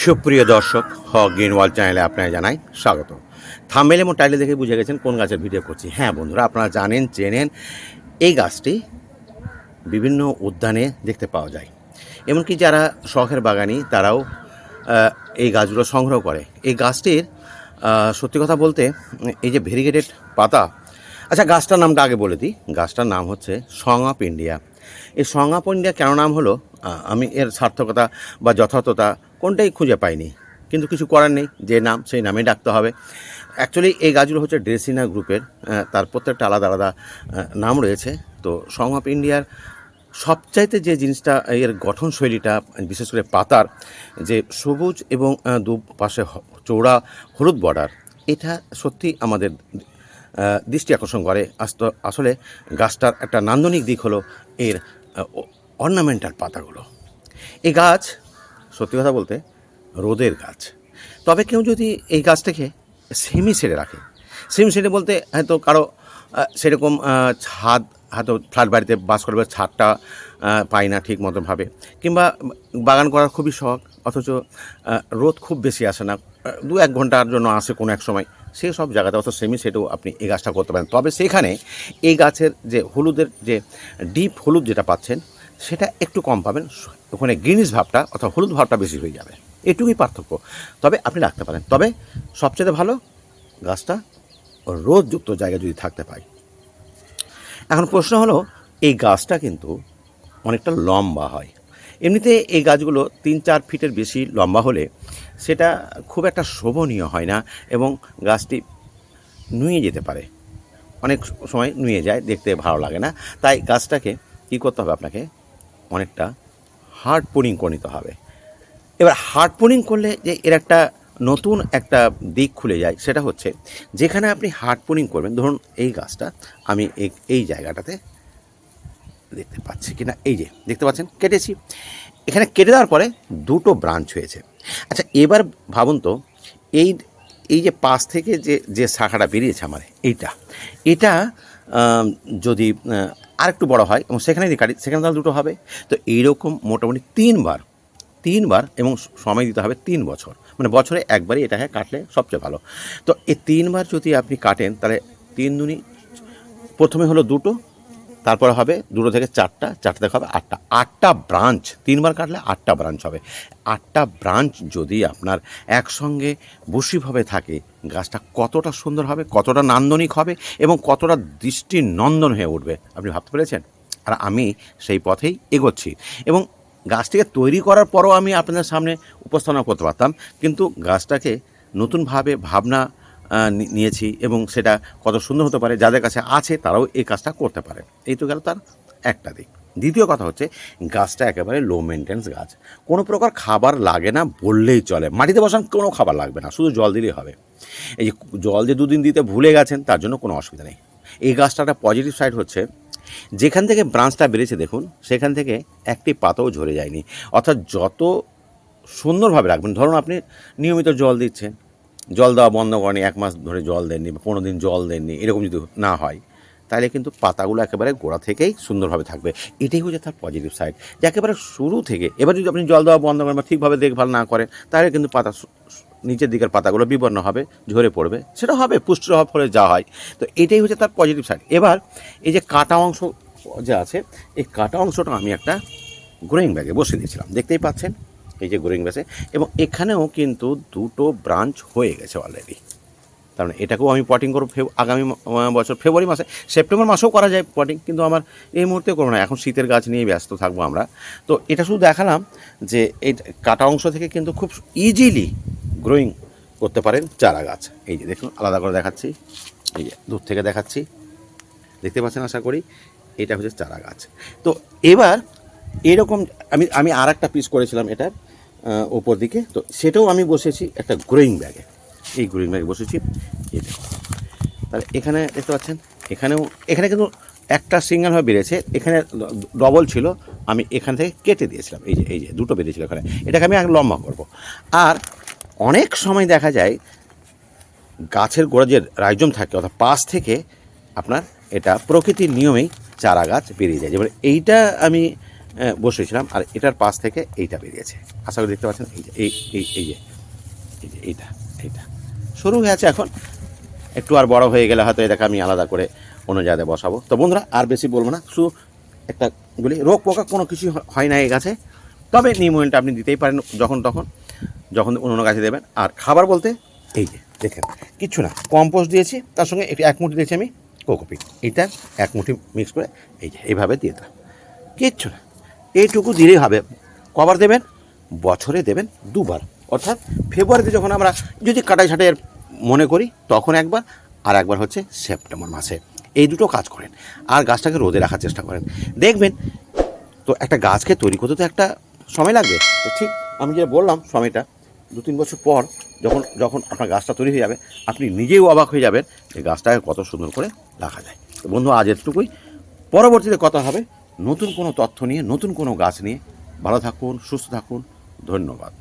সুপ্রিয় দর্শক হ গ্রিন ওয়াল চ্যানেলে আপনারা জানাই স্বাগত। থামেল এবং টাইলে দেখে বুঝে গেছেন কোন গাছের ভিডিও করছি। হ্যাঁ বন্ধুরা, আপনারা জানেন, চেনেন, এই গাছটি বিভিন্ন উদ্যানে দেখতে পাওয়া যায়। এমনকি যারা শখের বাগানি, তারাও এই গাছগুলো সংগ্রহ করে। এই গাছটির সত্যি কথা বলতে, এই যে ভেরিগেটেড পাতা আচ্ছা গাছটার নামটা আগে বলে দিই। গাছটার নাম হচ্ছে সং অফ ইন্ডিয়া। এই সং অফ ইন্ডিয়া কেন নাম হলো? আমি এর সার্থকতা বা যথার্থতা কোনটাই খুঁজে পাইনি। কিন্তু কিছু করার নেই যে নাম সেই নামে ডাকতে হবে। অ্যাকচুয়ালি এই গাছগুলো হচ্ছে ড্রেসিনা গ্রুপের তার প্রত্যেকটা আলাদা আলাদা নাম রয়েছে। তো সং অফ ইন্ডিয়ার সবচাইতে যে জিনিসটা এর গঠনশৈলীটা বিশেষ করে পাতার যে সবুজ এবং আহ, দুপাশে হ- চৌড়া হলুদ বর্ডার এটা সত্যি আমাদের দৃষ্টি আকর্ষণ করে। আস্ত- আসলে গাছটার একটা নান্দনিক দিক হলো এর অর্নামেন্টাল পাতাগুলো। এই গাছ সত্যি কথা বলতে রোদের গাছ। তবে কেউ যদি এই গাছটাকে সেমি ছেড়ে রাখে, সেমি ছেড়ে বলতে হয়তো কারও সেরকম ছাদ, হয়তো ফ্ল্যাট বাড়িতে বাস করবে ছাদটা পায় না ঠিক মতোভাবে কিংবা বাগান করার খুবই শখ, অথচ রোদ খুব বেশি আসে না দু এক ঘণ্টার জন্য আসে কোনো এক সময় সেই সব জায়গাতে অত সেমি সেটেও আপনি এই গাছটা করতে পারেন। তবে সেখানে এই গাছের যে হলুদের যে, ডিপ হলুদ যেটা পাচ্ছেন সেটা একটু কম পাবেন। ওখানে গ্রিনিশ ভাবটা অথবা হলুদ ভাবটা বেশি হয়ে যাবে। এটুকুই পার্থক্য। তবে আপনি রাখতে পারেন। তবে সবচেয়ে ভালো গাছটা রোদযুক্ত জায়গায় যদি থাকতে পায়। এখন প্রশ্ন হলো, এই গাছটা কিন্তু অনেকটা লম্বা হয়। এমনিতে এই গাছগুলো তিন চার ফিটের বেশি লম্বা হলে সেটা খুব একটা শোভনীয় হয় না এবং গাছটি নুয়ে যেতে পারে। অনেক সময় নুয়ে যায়, দেখতে ভালো লাগে না। তাই গাছটাকে কী করতে হবে আপনাকে অনেকটা হার্ড পুনিং করে নিতে হবে। এবার হার্ড পুনিং করলে যে এর একটা নতুন একটা দিক খুলে যায়, সেটা হচ্ছে যেখানে আপনি হার্ড পুনিং করবেন, ধরুন এই গাছটা আমি এই- জায়গাটাতে দেখতে পাচ্ছি কিনা, এই যে দেখতে পাচ্ছেন, কেটেছি। এখানে কেটে দেওয়ার পরে দুটো ব্রাঞ্চ হয়েছে। আচ্ছা এবার ভাবুন তো, এই এই যে পাশ থেকে যে যে শাখাটা বেরিয়েছে আমার, এইটা, এটা যদি আর আরেকটু বড় হয়, এবং সেখানে যদি কাটি, সেখানে তাহলে দুটো হবে। তো এইরকম মোটামুটি তিনবার তিনবার এবং সময় দিতে হবে তিন বছর। মানে বছরে একবারই এটা হ্যাঁ কাটলে সবচেয়ে ভালো। তো এই তিনবার যদি আপনি কাটেন, তাহলে তিন দুনি, প্রথমে হলো দুটো তারপরে হবে দুটো থেকে চারটা চারটা থেকে হবে আটটা। আটটা ব্রাঞ্চ তিনবার কাটলে আটটা ব্রাঞ্চ হবে। আটটা ব্রাঞ্চ যদি আপনার একসঙ্গে বসিভাবে থাকে, গাছটা কতটা সুন্দর হবে, কতটা নান্দনিক হবে এবং কতটা দৃষ্টি নন্দন হয়ে উঠবে, আপনি ভাবতে পেরেছেন? আর আমি সেই পথেই এগোচ্ছি। এবং গাছটিকে তৈরি করার পরও আমি আপনাদের সামনে উপস্থাপনা করতে পারতাম, কিন্তু গাছটাকে নতুনভাবে ভাবনা নিয়েছি এবং সেটা কত সুন্দর হতে পারে, যাদের কাছে আছে তারাও এই কাজটা করতে পারে। এই তো গেল তার একটা দিক। দ্বিতীয় কথা হচ্ছে, গাছটা একেবারে লো মেনটেন্স গাছ। কোনো প্রকার খাবার লাগে না বললেই চলে। মাটিতে বসান কোনো খাবার লাগবে না, শুধু জল দিলেই হবে। এই যে জল যে দুদিন দিতে ভুলে গেছেন, তার জন্য কোনো অসুবিধা নেই। এই গাছটা একটা পজিটিভ সাইড হচ্ছে, যেখান থেকে ব্রাঞ্চটা বেরিয়েছে দেখুন, সেখান থেকে একটি পাতাও ঝরে যায়নি। অর্থাৎ যত সুন্দরভাবে রাখবেন, ধরুন আপনি নিয়মিত জল দিচ্ছেন জল দেওয়া বন্ধ করেনি, এক মাস ধরে জল দেননি বা পনেরো দিন জল দেননি, এরকম যদি না হয়, তাহলে কিন্তু পাতাগুলো একেবারে গোড়া থেকেই সুন্দরভাবে থাকবে। এটাই হচ্ছে তার পজিটিভ সাইড যে একেবারে শুরু থেকে, এবার যদি আপনি জল দেওয়া বন্ধ করেন বা ঠিকভাবে দেখভাল না করেন, তাহলে কিন্তু পাতা নিচের দিকের পাতাগুলো বিবর্ণ হবে, ঝরে পড়বে। সেটা হবে পুষ্টির অভাব ফলে যা হয়। তো এটাই হচ্ছে তার পজিটিভ সাইড এবার এই যে কাটা অংশ যে আছে, এই কাটা অংশটা আমি একটা গ্রোয়িং ব্যাগে বসে দিয়েছিলাম। দেখতেই পাচ্ছেন? এই যে গ্রোয়িং ব্যাসে এবং এখানেও কিন্তু দুটো ব্রাঞ্চ হয়ে গেছে অলরেডি তার মানে এটাকেও আমি পটিং করব আগামী বছর ফেব্রুয়ারি মাসে, সেপ্টেম্বর মাসেও করা যায় পটিং কিন্তু আমার এই মুহূর্তে করব না, এখন শীতের গাছ নিয়ে ব্যস্ত থাকব আমরা। তো এটা শুধু দেখালাম যে এই কাটা অংশ থেকে কিন্তু খুব ইজিলি গ্রোয়িং করতে পারেন চারা গাছ। এই যে দেখুন, আলাদা করে দেখাচ্ছি। এই যে দূর থেকে দেখাচ্ছি। দেখতে পাচ্ছেন আশা করি, এটা হচ্ছে চারা গাছ। তো এবার এরকম, আমি আমি আর একটা পিস করেছিলাম এটার। ওপর দিকে। তো সেটাও আমি বসেছি একটা গ্রোয়িং ব্যাগে এই গ্রোয়িং ব্যাগে বসেছি। এই দেখুন তাহলে এখানে দেখতে পাচ্ছেন, এখানেও, এখানে কিন্তু একটা সিঙ্গেলভাবে বেড়েছে এখানে ডবল ছিল, আমি এখান থেকে কেটে দিয়েছিলাম। এই যে এই যে, দুটো বেরিয়েছিল এখানে। এটাকে আমি লম্বা করব। আর অনেক সময় দেখা যায়, গাছের গোড়া যে রাইজম থাকে, অর্থাৎ পাশ থেকে আপনার এটা প্রকৃতির নিয়মেই চারা গাছ বেরিয়ে যায়। যেমন এইটা আমি আহ, বসিয়েছিলাম আর এটার পাশ থেকে এইটা বেরিয়েছে। আশা করি দেখতে পাচ্ছেন এই যে এই এই এই যে এই যে এইটা এইটা। শুরু হয়ে আছে এখন। একটু আর বড় হয়ে গেলে হয়তো এটাকে আমি আলাদা করে অন্য জায়গায় বসাবো। তো বন্ধুরা আর বেশি বলব না শুধু একটা বলি রোগ পোকা কোনো কিছু হয় না এই গাছে। তবে নিম অয়েলটা আপনি দিতেই পারেন যখন তখন যখন অন্য অন্য গাছে দেবেন। আর খাবার বলতে এই যে দেখেন কিচ্ছু না কম্পোস্ট দিয়েছি তার সঙ্গে একটু এক মুঠি দিয়েছি আমি কোকোপিট। এইটা এক মুঠি মিক্স করে এই যে এইভাবে দিয়ে দিলাম কিচ্ছু না। এইটুকু দিলেই হবে। কবার দেবেন? বছরে দেবেন দুবার। অর্থাৎ ফেব্রুয়ারিতে যখন আমরা যদি কাটাই ছাটাইয়ের মনে করি, তখন একবার, আর একবার হচ্ছে সেপ্টেম্বর মাসে। এই দুটো কাজ করেন। আর গাছটাকে রোদে রাখার চেষ্টা করেন। দেখবেন, তো একটা গাছকে তৈরি করতে তো একটা সময় লাগবে। তো ঠিক আমি যেটা বললাম সময়টা, দু তিন বছর পর যখন যখন আপনার গাছটা তৈরি হয়ে যাবে, আপনি নিজেও অবাক হয়ে যাবেন যে গাছটাকে কত সুন্দর করে রাখা যায়। তো বন্ধু, আজ এতটুকুই। পরবর্তীতে কথা হবে নতুন কোনো তথ্য নিয়ে নতুন কোনো গাছ নিয়ে ভালো থাকুন সুস্থ থাকুন। ধন্যবাদ।